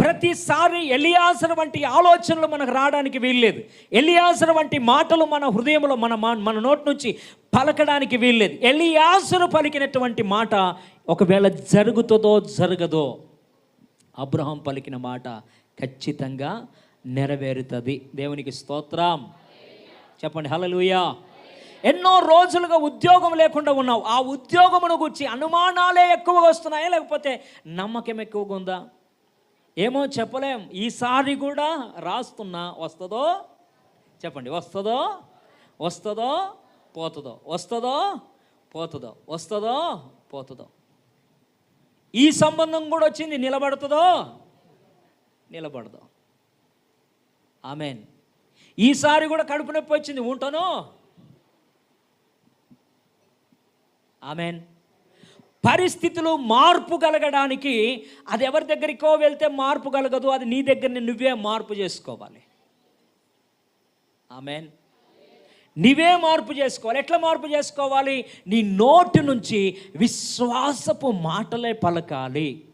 ప్రతిసారి ఎలియాసర్ వంటి ఆలోచనలు మనకు రావడానికి వీల్లేదు. ఎలియాసర్ వంటి మాటలు మన హృదయంలో మన మన నోటి నుంచి పలకడానికి వీల్లేదు. ఎలియాసరు పలికినటువంటి మాట ఒకవేళ జరుగుతుందో జరగదో అబ్రహం పలికిన మాట ఖచ్చితంగా నెరవేరుతుంది. దేవునికి స్తోత్రం. చెప్పండి హలలుయా ఎన్నో రోజులుగా ఉద్యోగం లేకుండా ఉన్నావు. ఆ ఉద్యోగమును గురించి అనుమానాలే ఎక్కువగా వస్తున్నాయా? లేకపోతే నమ్మకం ఎక్కువగా ఉందా? ఏమో చెప్పలేం. ఈసారి కూడా రాస్తున్నా. వస్తుందో? చెప్పండి. వస్తుందో? వస్తుందో? పోతుందో? వస్తుందో? పోతుందో? వస్తుందో? పోతుందో? ఈ సంబంధం కూడా వచ్చింది. నిలబడుతుందో? నిలబడదో. ఆమెన్. ఈసారి కూడా కడుపు నొప్పి వచ్చింది. ఉంటాను ఆమెన్. పరిస్థితులు మార్పు కలగడానికి అది ఎవరి దగ్గరికో వెళ్తే మార్పు కలగదు అది నీ దగ్గరని నువ్వే మార్పు చేసుకోవాలి. ఆమెన్. నీవే మార్పు చేసుకోవాలి. ఎట్లా మార్పు చేసుకోవాలి? నీ నోటి నుంచి విశ్వాసపు మాటలే పలకాలి.